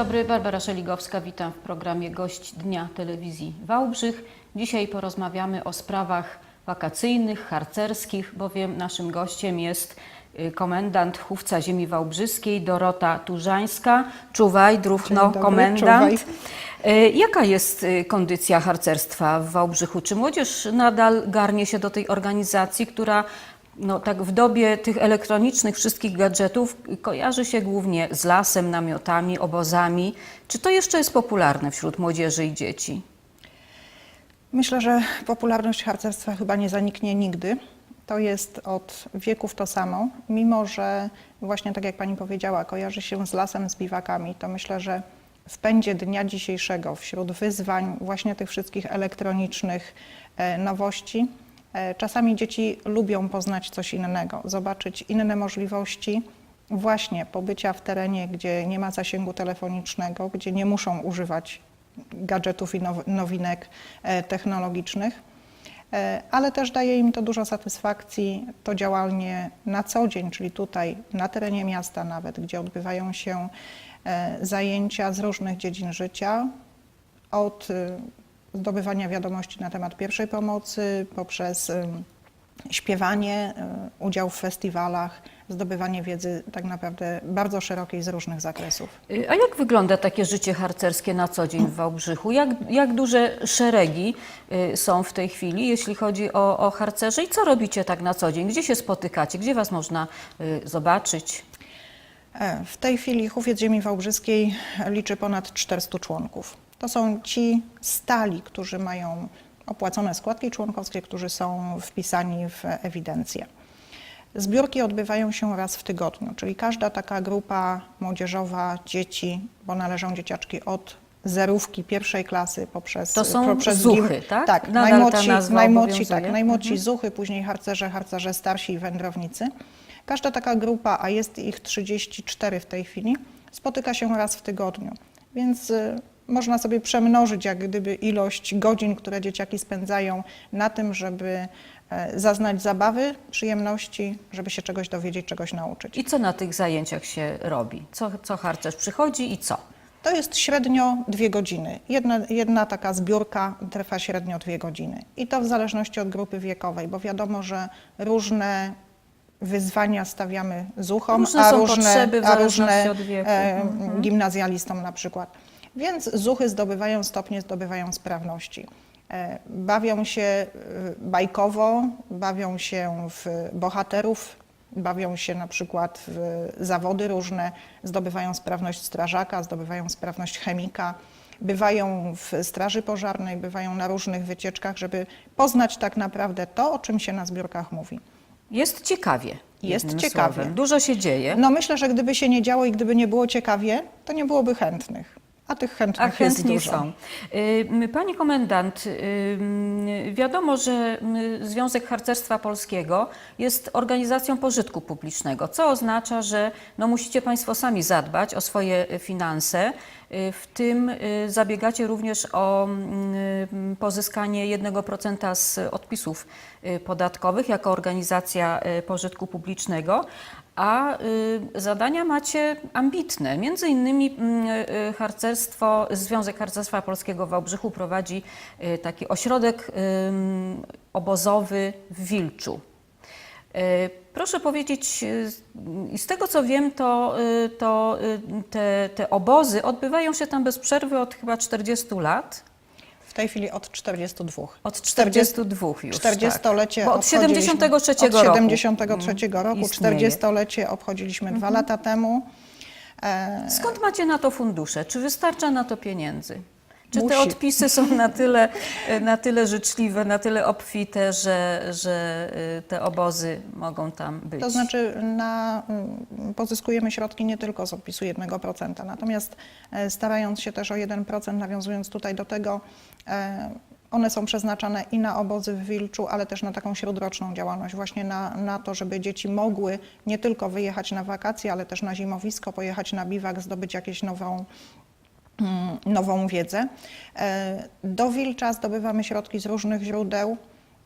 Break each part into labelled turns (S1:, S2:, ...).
S1: dobry, Barbara Szeligowska, witam w programie Gość Dnia Telewizji Wałbrzych. Dzisiaj porozmawiamy o sprawach wakacyjnych, harcerskich, bowiem naszym gościem jest y, komendant Chówca Ziemi Wałbrzyskiej Dorota Turzańska. Czuwaj, druhno,
S2: dobry,
S1: komendant. Y, Jaka jest y, kondycja harcerstwa w Wałbrzychu? Czy młodzież nadal garnie się do tej organizacji, która no, tak w dobie tych elektronicznych wszystkich gadżetów kojarzy się głównie z lasem, namiotami, obozami? Czy to jeszcze jest popularne wśród młodzieży i dzieci?
S2: Myślę, że popularność harcerstwa chyba nie zaniknie nigdy. To jest od wieków to samo, mimo że właśnie tak jak Pani powiedziała, kojarzy się z lasem, z biwakami, to myślę, że w pędzie dnia dzisiejszego, wśród wyzwań właśnie tych wszystkich elektronicznych e, nowości, czasami dzieci lubią poznać coś innego, zobaczyć inne możliwości właśnie pobycia w terenie, gdzie nie ma zasięgu telefonicznego, gdzie nie muszą używać gadżetów i now- nowinek e, technologicznych, E, ale też daje im to dużo satysfakcji, to działanie na co dzień, czyli tutaj na terenie miasta nawet, gdzie odbywają się e, zajęcia z różnych dziedzin życia, od e, zdobywania wiadomości na temat pierwszej pomocy, poprzez śpiewanie, e, udział w festiwalach, zdobywanie wiedzy tak naprawdę bardzo szerokiej z różnych zakresów.
S1: Y, A jak wygląda takie życie harcerskie na co dzień w Wałbrzychu? Jak, jak duże szeregi y, są w tej chwili, jeśli chodzi o, o harcerzy i co robicie tak na co dzień? Gdzie się spotykacie? Gdzie Was można y, zobaczyć?
S2: E, W tej chwili Hufiec Ziemi Wałbrzyskiej liczy ponad 400 członków. To są ci stali, którzy mają opłacone składki członkowskie, którzy są wpisani w ewidencję. Zbiórki odbywają się raz w tygodniu, czyli każda taka grupa młodzieżowa, dzieci, bo należą dzieciaczki od zerówki pierwszej klasy poprzez
S1: To są
S2: poprzez
S1: zuchy, tak?
S2: Tak,
S1: Nadal
S2: najmłodsi, najmłodsi, tak, najmłodsi
S1: Mhm.
S2: zuchy, później harcerze, harcerze starsi i wędrownicy. Każda taka grupa, a jest ich 34 w tej chwili, spotyka się raz w tygodniu. Więc y, można sobie przemnożyć jak gdyby ilość godzin, które dzieciaki spędzają na tym, żeby e, zaznać zabawy, przyjemności, żeby się czegoś dowiedzieć, czegoś nauczyć.
S1: I co na tych zajęciach się robi? Co, co harcerz przychodzi i co?
S2: To jest średnio dwie godziny. Jedna, jedna taka zbiórka trwa średnio dwie godziny. I to w zależności od grupy wiekowej, bo wiadomo, że różne wyzwania stawiamy zuchom,
S1: Różne
S2: a
S1: są
S2: różne,
S1: potrzeby
S2: a różne e,
S1: Mhm.
S2: gimnazjalistom na przykład. Więc zuchy zdobywają stopnie, zdobywają sprawności. E, Bawią się e, bajkowo, bawią się w bohaterów, bawią się na przykład w zawody różne, zdobywają sprawność strażaka, zdobywają sprawność chemika, bywają w straży pożarnej, bywają na różnych wycieczkach, żeby poznać tak naprawdę to, o czym się na zbiórkach mówi.
S1: Jest ciekawie.
S2: Jest ciekawie.
S1: Słowem. Dużo się dzieje.
S2: No myślę, że gdyby się nie działo i gdyby nie było ciekawie, to nie byłoby chętnych. A tych chętnych
S1: A
S2: jest
S1: chętni
S2: dużo.
S1: są. Y, Pani komendant, y, wiadomo, że y, Związek Harcerstwa Polskiego jest organizacją pożytku publicznego, co oznacza, że no, musicie Państwo sami zadbać o swoje finanse. Y, W tym y, zabiegacie również o mm, pozyskanie 1% z odpisów y, podatkowych jako organizacja y, pożytku publicznego, a y, zadania macie ambitne. Między innymi mm, y, harcerstwo, Związek Harcerstwa Polskiego w Wałbrzychu prowadzi y, taki ośrodek obozowy w Wilczu. Proszę powiedzieć, y, z tego co wiem, to, y, to y, te, te obozy odbywają się tam bez przerwy od chyba 40 lat.
S2: W tej chwili od 42.
S1: Od 42 już.
S2: 40-lecie
S1: tak. Bo od
S2: obchodziliśmy-
S1: 73
S2: od
S1: roku.
S2: 73
S1: Mm,
S2: roku.
S1: istnieje.
S2: 40-lecie obchodziliśmy dwa lata temu. E,
S1: Skąd macie na to fundusze? Czy wystarcza na to pieniędzy? Czy te
S2: Musi.
S1: odpisy są na tyle, na tyle życzliwe, na tyle obfite, że, że y, te obozy mogą tam być?
S2: To znaczy na, mm, pozyskujemy środki nie tylko z odpisu 1%, natomiast e, starając się też o 1%, nawiązując tutaj do tego, e, one są przeznaczane i na obozy w Wilczu, ale też na taką śródroczną działalność, właśnie na, na to, żeby dzieci mogły nie tylko wyjechać na wakacje, ale też na zimowisko, pojechać na biwak, zdobyć jakąś nową, nową wiedzę. E, Do Wilcza zdobywamy środki z różnych źródeł.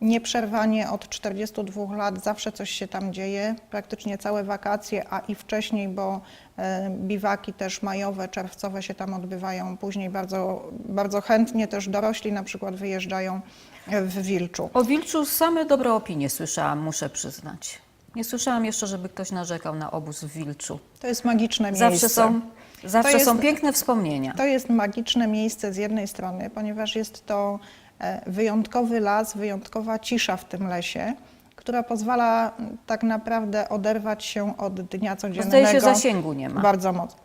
S2: nieprzerwanie od 42 lat zawsze coś się tam dzieje, praktycznie całe wakacje, a i wcześniej, bo e, biwaki też majowe, czerwcowe się tam odbywają. Później bardzo, bardzo chętnie też dorośli na przykład wyjeżdżają w Wilczu.
S1: O Wilczu same dobre opinie słyszałam, muszę przyznać. Nie słyszałam jeszcze, żeby ktoś narzekał na obóz w Wilczu.
S2: To jest magiczne miejsce.
S1: Zawsze są, zawsze
S2: jest-
S1: są piękne wspomnienia.
S2: To jest magiczne miejsce z jednej strony, ponieważ jest to e, wyjątkowy las, wyjątkowa cisza w tym lesie, która pozwala tak naprawdę oderwać się od dnia codziennego.
S1: Zdaje się, zasięgu nie ma.
S2: Bardzo mocno.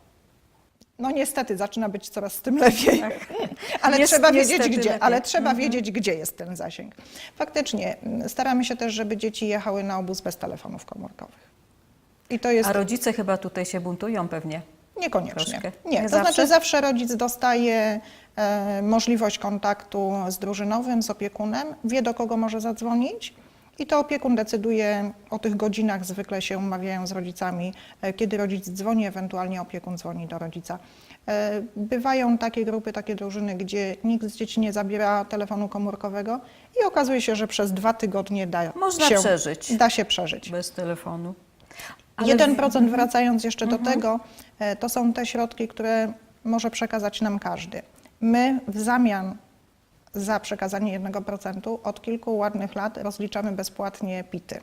S2: No niestety zaczyna być coraz z tym lepiej, ale
S1: Jest
S2: trzeba wiedzieć gdzie,
S1: lepiej.
S2: ale trzeba wiedzieć gdzie jest ten zasięg. Faktycznie m, staramy się też, żeby dzieci jechały na obóz bez telefonów komórkowych. I to jest
S1: A rodzice chyba tutaj się buntują pewnie.
S2: Niekoniecznie.
S1: Troszkę.
S2: Nie,
S1: Nie
S2: to
S1: zawsze?
S2: znaczy zawsze rodzic dostaje e, możliwość kontaktu z drużynowym, z opiekunem, wie do kogo może zadzwonić i to opiekun decyduje o tych godzinach, zwykle się umawiają z rodzicami, e, kiedy rodzic dzwoni, ewentualnie opiekun dzwoni do rodzica. E, bywają takie grupy, takie drużyny, gdzie nikt z dzieci nie zabiera telefonu komórkowego i okazuje się, że przez dwa tygodnie da
S1: Można
S2: się,
S1: przeżyć.
S2: Da się przeżyć.
S1: Bez telefonu. Ale w-
S2: 1% wracając jeszcze do tego, e, to są te środki, które może przekazać nam każdy. My w zamian za przekazanie 1% od kilku ładnych lat rozliczamy bezpłatnie PIT-y.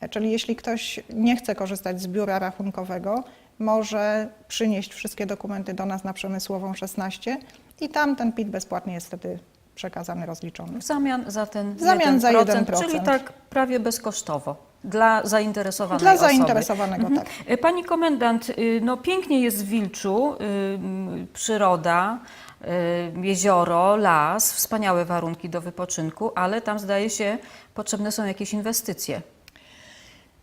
S2: E, Czyli jeśli ktoś nie chce korzystać z biura rachunkowego, może przynieść wszystkie dokumenty do nas na Przemysłową 16 i tam ten PIT bezpłatnie jest wtedy przekazany, rozliczony.
S1: W zamian za ten
S2: zamian za
S1: 1%,
S2: 1%.
S1: czyli tak prawie bezkosztowo dla zainteresowanej
S2: Dla
S1: osoby.
S2: zainteresowanego, tak.
S1: Y, Pani komendant, y, no pięknie jest w Wilczu, y, m, przyroda, jezioro, las, wspaniałe warunki do wypoczynku, ale tam zdaje się potrzebne są jakieś inwestycje.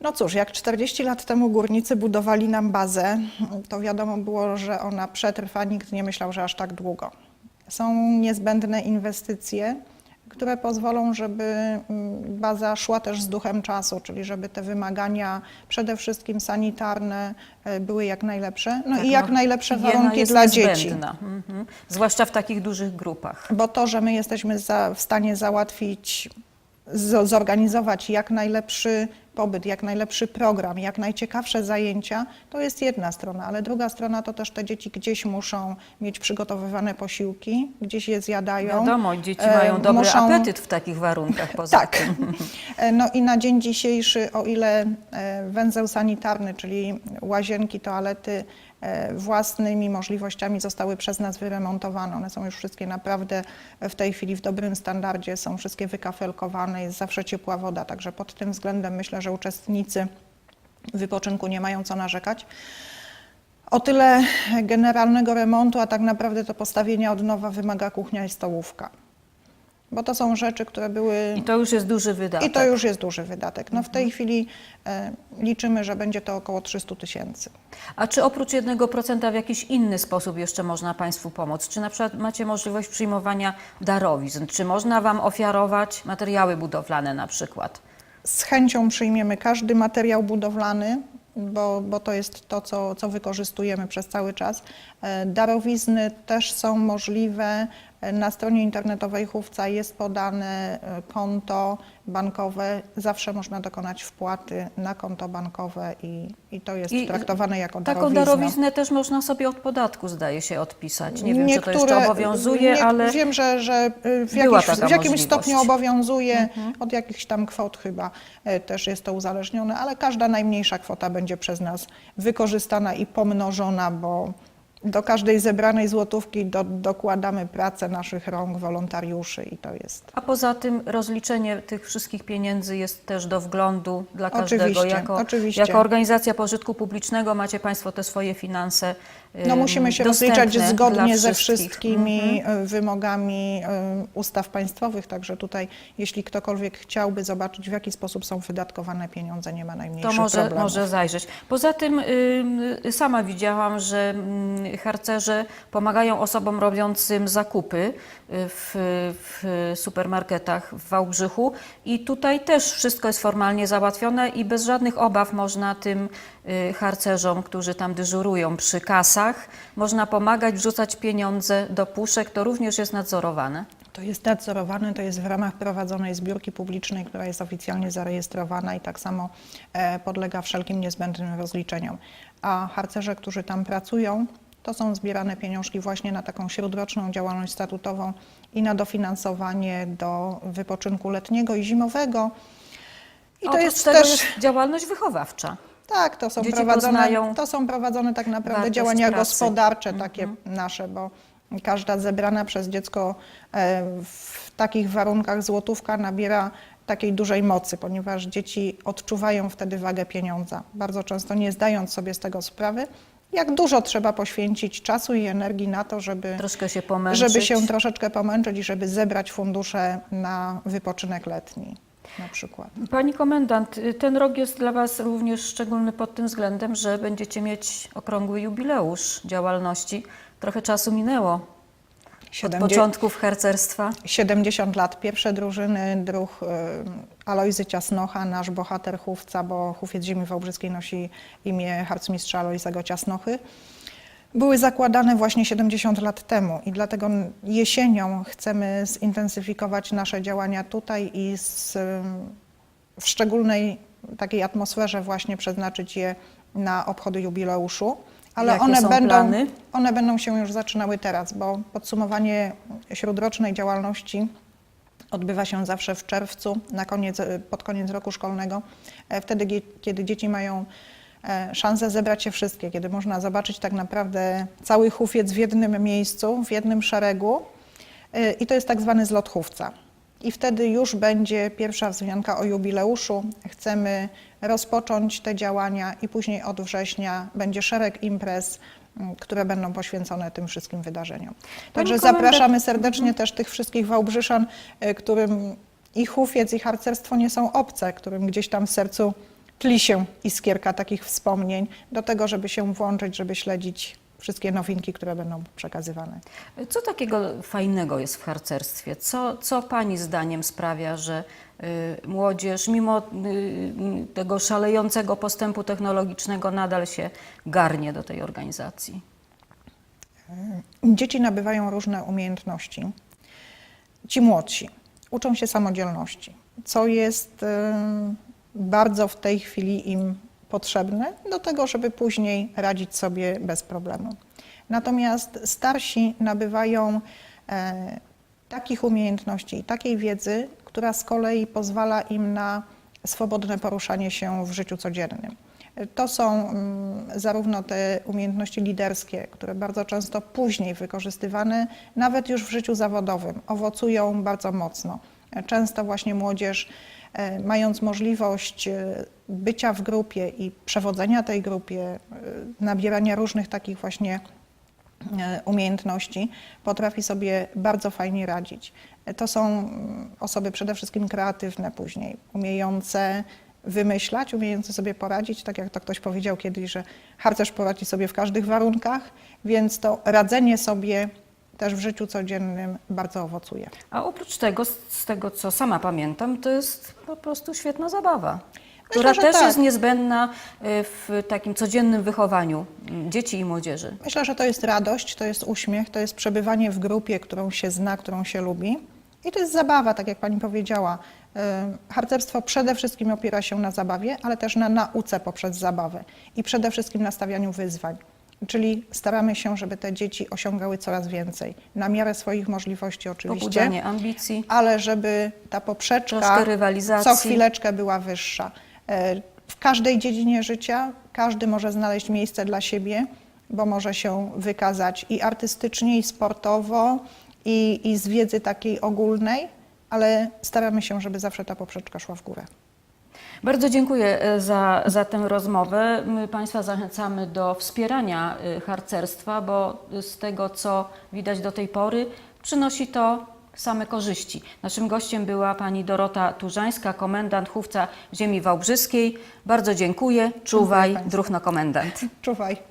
S2: No cóż, jak 40 lat temu górnicy budowali nam bazę, to wiadomo było, że ona przetrwa. Nikt nie myślał, że aż tak długo. Są niezbędne inwestycje, które pozwolą, żeby mm, baza szła też z duchem czasu, czyli żeby te wymagania przede wszystkim sanitarne e, były jak najlepsze, no
S1: Tak,
S2: i jak
S1: no,
S2: najlepsze warunki dla
S1: niezbędna.
S2: dzieci.
S1: Mhm. Zwłaszcza w takich dużych grupach.
S2: Bo to, że my jesteśmy za, w stanie załatwić, zorganizować jak najlepszy pobyt, jak najlepszy program, jak najciekawsze zajęcia, to jest jedna strona, ale druga strona to też te dzieci gdzieś muszą mieć przygotowywane posiłki, gdzieś je zjadają.
S1: Wiadomo, dzieci
S2: E,
S1: mają dobry
S2: muszą-
S1: apetyt w takich warunkach poza
S2: tak.
S1: tym.
S2: E, No i na dzień dzisiejszy, o ile e, węzeł sanitarny, czyli łazienki, toalety własnymi możliwościami zostały przez nas wyremontowane, one są już wszystkie naprawdę w tej chwili w dobrym standardzie, są wszystkie wykafelkowane, jest zawsze ciepła woda, także pod tym względem myślę, że uczestnicy wypoczynku nie mają co narzekać. O tyle generalnego remontu, a tak naprawdę to postawienia od nowa wymaga kuchnia i stołówka. Bo to są rzeczy, które były
S1: I to już jest duży wydatek.
S2: i to już jest duży wydatek. No w tej chwili e, liczymy, że będzie to około 300 tysięcy.
S1: A czy oprócz 1% w jakiś inny sposób jeszcze można Państwu pomóc? Czy na przykład macie możliwość przyjmowania darowizn? Czy można Wam ofiarować materiały budowlane na przykład?
S2: Z chęcią przyjmiemy każdy materiał budowlany, bo, bo to jest to, co, co wykorzystujemy przez cały czas. E, Darowizny też są możliwe. E, Na stronie internetowej Chówca jest podane e, konto bankowe. Zawsze można dokonać wpłaty na konto bankowe i, i to jest
S1: I
S2: traktowane jako
S1: Taką
S2: darowizna.
S1: darowiznę też można sobie od podatku, zdaje się, odpisać. Nie wiem, czy to jeszcze
S2: Niektóre-
S1: obowiązuje,
S2: nie,
S1: ale
S2: Wiem, że, że w, jakiś, w jakimś.
S1: Mhm.
S2: stopniu obowiązuje, od jakichś tam kwot chyba y, też jest to uzależnione, ale każda najmniejsza kwota będzie przez nas wykorzystana i pomnożona, bo do każdej zebranej złotówki do, dokładamy pracę naszych rąk, wolontariuszy i to jest.
S1: A poza tym rozliczenie tych wszystkich pieniędzy jest też do wglądu dla każdego.
S2: Oczywiście,
S1: jako,
S2: oczywiście.
S1: jako organizacja pożytku publicznego macie Państwo te swoje finanse.
S2: No musimy się rozliczać zgodnie ze
S1: wszystkich. Mhm.
S2: wszystkimi y, wymogami y, ustaw państwowych, także tutaj jeśli ktokolwiek chciałby zobaczyć w jaki sposób są wydatkowane pieniądze, nie ma
S1: To
S2: najmniejszych
S1: może,
S2: problemów.
S1: może zajrzeć. Poza tym sama widziałam, że harcerze pomagają osobom robiącym zakupy y, w, w supermarketach w Wałbrzychu i tutaj też wszystko jest formalnie załatwione i bez żadnych obaw można tym y, harcerzom, którzy tam dyżurują przy kasach, można pomagać, wrzucać pieniądze do puszek, to również jest nadzorowane.
S2: To jest nadzorowane, to jest w ramach prowadzonej zbiórki publicznej, która jest oficjalnie zarejestrowana i tak samo e, podlega wszelkim niezbędnym rozliczeniom. A harcerze, którzy tam pracują, to są zbierane pieniążki właśnie na taką śródroczną działalność statutową i na dofinansowanie do wypoczynku letniego i zimowego. I
S1: A
S2: to
S1: oprócz
S2: jest też
S1: jest działalność wychowawcza.
S2: Tak, to są,
S1: Dzieci
S2: prowadzone,
S1: poznają
S2: to są prowadzone tak naprawdę
S1: wartość
S2: działania
S1: pracy.
S2: gospodarcze takie nasze, bo każda zebrana przez dziecko e, w takich warunkach złotówka nabiera takiej dużej mocy, ponieważ dzieci odczuwają wtedy wagę pieniądza, bardzo często nie zdając sobie z tego sprawy, jak dużo trzeba poświęcić czasu i energii na to, żeby,
S1: Troszkę się pomęczyć.
S2: żeby się troszeczkę pomęczyć i żeby zebrać fundusze na wypoczynek letni na przykład.
S1: Pani komendant, ten rok jest dla Was również szczególny pod tym względem, że będziecie mieć okrągły jubileusz działalności. Trochę czasu minęło od początków harcerstwa.
S2: 70 lat. Pierwsze drużyny, druh y, Alojzy Ciasnocha, nasz bohater chówca, bo chówiec ziemi wałbrzyskiej nosi imię harcmistrza Alojzego Ciasnochy, były zakładane właśnie 70 lat temu i dlatego jesienią chcemy zintensyfikować nasze działania tutaj i z, w szczególnej takiej atmosferze właśnie przeznaczyć je na obchody jubileuszu. Ale
S1: Jakie
S2: one będą,
S1: plany?
S2: one będą się już zaczynały teraz, bo podsumowanie śródrocznej działalności odbywa się zawsze w czerwcu, na koniec, pod koniec roku szkolnego, e, wtedy, kiedy dzieci mają szansę zebrać się wszystkie, kiedy można zobaczyć tak naprawdę cały hufiec w jednym miejscu, w jednym szeregu E, i to jest tak zwany zlot chówca. I wtedy już będzie pierwsza wzmianka o jubileuszu. Chcemy rozpocząć te działania i później od września będzie szereg imprez, które będą poświęcone tym wszystkim wydarzeniom. Także zapraszamy serdecznie też tych wszystkich Wałbrzyszan, y, którym i hufiec, i harcerstwo nie są obce, którym gdzieś tam w sercu tli się iskierka takich wspomnień, do tego, żeby się włączyć, żeby śledzić wszystkie nowinki, które będą przekazywane.
S1: Co takiego fajnego jest w harcerstwie? Co, co Pani zdaniem sprawia, że y, młodzież, mimo y, y, tego szalejącego postępu technologicznego, nadal się garnie do tej organizacji?
S2: Dzieci nabywają różne umiejętności. Ci młodsi uczą się samodzielności, co jest em, bardzo w tej chwili im potrzebne do tego, żeby później radzić sobie bez problemu. Natomiast starsi nabywają e, takich umiejętności i takiej wiedzy, która z kolei pozwala im na swobodne poruszanie się w życiu codziennym. To są mm, zarówno te umiejętności liderskie, które bardzo często później wykorzystywane, nawet już w życiu zawodowym, owocują bardzo mocno. Często właśnie młodzież, mając możliwość e, bycia w grupie i przewodzenia tej grupie, e, nabierania różnych takich właśnie e, umiejętności, potrafi sobie bardzo fajnie radzić. E, To są mm, osoby przede wszystkim kreatywne później, umiejące wymyślać, umiejące sobie poradzić, tak jak to ktoś powiedział kiedyś, że harcerz poradzi sobie w każdych warunkach, więc to radzenie sobie też w życiu codziennym bardzo owocuje.
S1: A oprócz tego, z- tego co sama pamiętam, to jest po prostu świetna zabawa, która
S2: że
S1: też
S2: tak.
S1: jest niezbędna y, w takim codziennym wychowaniu mm, dzieci i młodzieży.
S2: Myślę, że to jest radość, to jest uśmiech, to jest przebywanie w grupie, którą się zna, którą się lubi. I to jest zabawa, tak jak pani powiedziała. Y, Harcerstwo przede wszystkim opiera się na zabawie, ale też na nauce poprzez zabawę i przede wszystkim na stawianiu wyzwań. Czyli staramy się, żeby te dzieci osiągały coraz więcej, na miarę swoich możliwości oczywiście,
S1: Pobudzanie ambicji.
S2: ale żeby ta poprzeczka co chwileczkę była wyższa. E, W każdej dziedzinie życia każdy może znaleźć miejsce dla siebie, bo może się wykazać i artystycznie, i sportowo, i, i z wiedzy takiej ogólnej, ale staramy się, żeby zawsze ta poprzeczka szła w górę.
S1: Bardzo dziękuję e, za, za tę rozmowę. My Państwa zachęcamy do wspierania e, harcerstwa, bo z tego, co widać do tej pory, przynosi to same korzyści. Naszym gościem była pani Dorota Turzańska, komendant chówca ziemi wałbrzyskiej. Bardzo dziękuję. Czuwaj,
S2: Państwu.
S1: druhno komendant.
S2: Czuwaj.